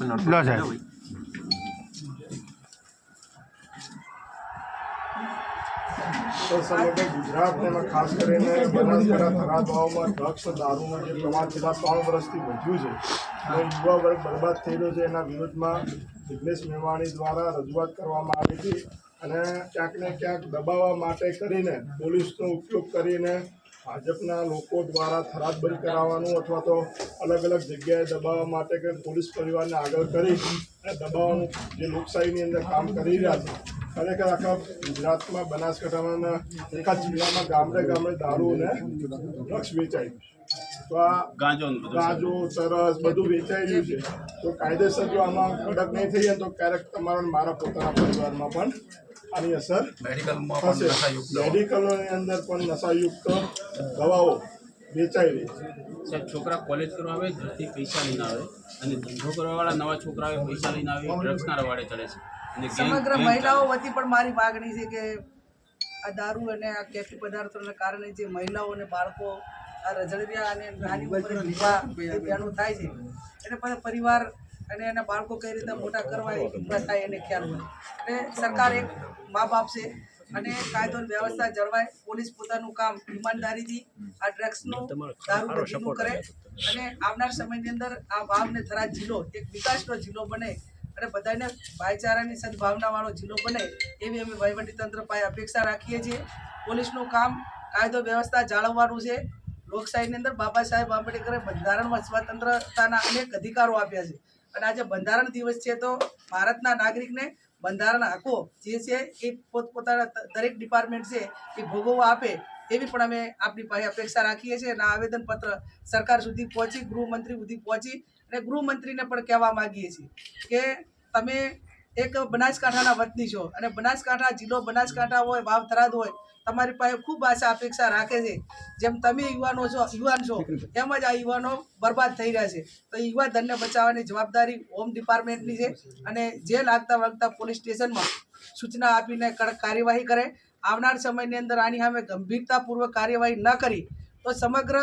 લો સાહેબ તો સમગ્ર ખાસ કરીને બનાસકાંઠા વાવમાં ડ્રગ્સ દારૂનું જે પ્રમાણ છેલ્લા ત્રણ વર્ષથી વધ્યું છે અને યુવા વર્ગ બરબાદ થઈ છે એના વિરોધમાં જિગ્નેશ મેવાણી દ્વારા રજૂઆત કરવામાં આવી હતી અને ક્યાંક ને ક્યાંક દબાવવા માટે કરીને પોલીસનો ઉપયોગ કરીને ભાજપના લોકો દ્વારા થરાદ બંધ કરાવવાનું અથવા તો અલગ અલગ જગ્યાએ દબાવવા માટે કે પોલીસ પરિવારને આગળ કરી અને દબાવવાનું જે લોકશાહીની અંદર કામ કરી રહ્યા છે ખરેખર આખા ગુજરાતમાં બનાસકાંઠામાં આખા જિલ્લામાં ગામડે ગામડે દારૂ અને ડ્રગ્સ વેચાય તો આ ગાંજો ને બધું ગાજો સરસ બધું વેચાઈ રહ્યું છે. તો કાયદેસર જો આમાં કડક નહીં થઈ જાય તો ક્યારેક તમારા મારા પોતાના પરિવારમાં પણ આની અસર. મેડિકલોની અંદર પણ નશાયુક્ત દવાઓ વેચાઈ રહી છે. સાહેબ છોકરા કોલેજ કરવા આવે ઘરથી પૈસા લઈને આવે અને ધંધો કરવાવાળા નવા છોકરાઓ પૈસા લઈને આવે ડ્રગ્સના રવાડે ચડે છે. સમગ્ર મહિલાઓ વતી પણ મારી માગણી છે કે આ દારૂ અને આ કેફી પદાર્થોને કારણે જે મહિલાઓ અને બાળકો આ રજળિયા અને નાની ઉંમરે વિવાહ થાય છે. એટલે પણ પરિવાર અને એના બાળકો કઈ રીતે મોટા કરવા એ થાય એને ખ્યાલ હોય. એટલે સરકાર એક મા બાપ છે અને કાયદો વ્યવસ્થા જળવાય. પોલીસ પોતાનું કામ ઈમાનદારીથી આ ડ્રગ્સનું દારૂ બંધીનું કરે. અને આવનાર સમયની અંદર આ વાવને થરા જિલ્લો એક વિકાસનો જિલ્લો બને અને બધાને ભાઈચારાની સદભાવનાવાળો જિલ્લો બને એવી અમે વહીવટીતંત્ર પાસે અપેક્ષા રાખીએ છીએ. પોલીસનું કામ કાયદો વ્યવસ્થા જાળવવાનું છે. લોકશાહીની અંદર બાબા સાહેબ આંબેડકરે બંધારણમાં સ્વતંત્રતાના અનેક અધિકારો આપ્યા છે. અને આજે બંધારણ દિવસ છે તો ભારતના નાગરિકને બંધારણ હકો જે છે એ પોતપોતાના દરેક ડિપાર્ટમેન્ટ છે એ ભોગવવા આપે એવી પણ અમે આપણી પાસે અપેક્ષા રાખીએ છીએ અને આવેદનપત્ર સરકાર સુધી પહોંચી, ગૃહમંત્રી સુધી પહોંચી અને ગૃહમંત્રીને પણ કહેવા માગીએ છીએ કે તમે એક બનાસકાંઠાના વતની છો. અને બનાસકાંઠા જિલ્લો બનાસકાંઠા હોય વાવ થરાદ હોય, તમારી પાસે ખૂબ આશા, અપેક્ષા રાખે છે. જેમ તમે યુવાનો છો, યુવાન છો, એમ જ આ યુવાનો બરબાદ થઈ રહ્યા છે. તો યુવા ધનને બચાવવાની જવાબદારી હોમ ડિપાર્ટમેન્ટની છે અને જે લાગતા વળગતા પોલીસ સ્ટેશનમાં સૂચના આપીને કડક કાર્યવાહી કરે. આવનાર સમયની અંદર આની સામે ગંભીરતાપૂર્વક કાર્યવાહી ન કરી, તો સમગ્ર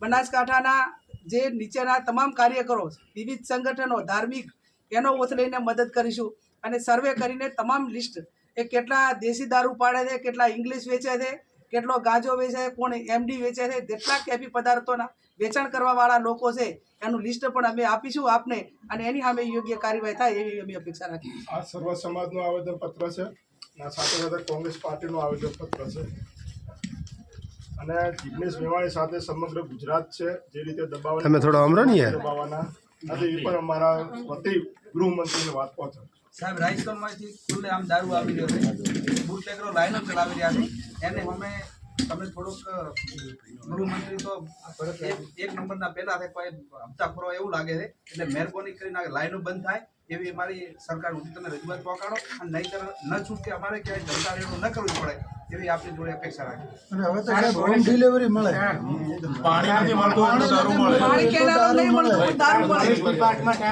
બનાસકાંઠાના જે નીચેના તમામ કાર્યકરો, વિવિધ સંગઠનો, ધાર્મિક, એનો ઓથ લઈને મદદ કરીશું. અને સર્વે કરીને તમામ લિસ્ટ એ કેટલા દેશી દારૂ પાડે છે કેટલા ઇંગ્લિશ વેચે છે કેટલો ગાંજો વેચે છે કોણ એમડી વેચે છે જેટલા કેફી પદાર્થોના વેચાણ કરવાવાળા લોકો છે એનું લિસ્ટ પણ અમે આપીશું આપને અને એની સામે યોગ્ય કાર્યવાહી થાય એવી અમે અપેક્ષા રાખીએ આ સર્વ સમાજનું આવેદનપત્ર છે અને સાથે સાથે કોંગ્રેસ પાર્ટીનું આવેદનપત્ર છે. અને જિગ્નેશ મેવાણી સાથે સમગ્ર ગુજરાત છે જે રીતે દબાવ તમે થોડો અમરો દબાવવાના. નથી એ પણ અમારા વતી ગૃહમંત્રીને વાત પહોંચે સાહેબ રાજસ્થાનમાંથી ખુલ્લે આમ દારૂ આવી રહ્યો છે. બુટલેગરો લાઈનો ચલાવી રહ્યા છે. એને અમે તમે થોડુંક ગૃહમંત્રી તો એક એક નંબરના પહેલા છે કોઈ હપ્તાખોરો એવું લાગે છે. એટલે મહેરબાની કરીને લાઈનો બંધ થાય. એવી અમારી સરકાર સુધી તમે રજૂઆત પહોંચાડો. અને નહીતર ન છૂટકે અમારે ક્યાંય જનતા રેડો ન કરવી પડે એવી આપણી જોડે અપેક્ષા રાખી અને હવે તો હોમ ડિલિવરી મળે. પાણી કેનાલ નહીં મળતું દારૂ મળે.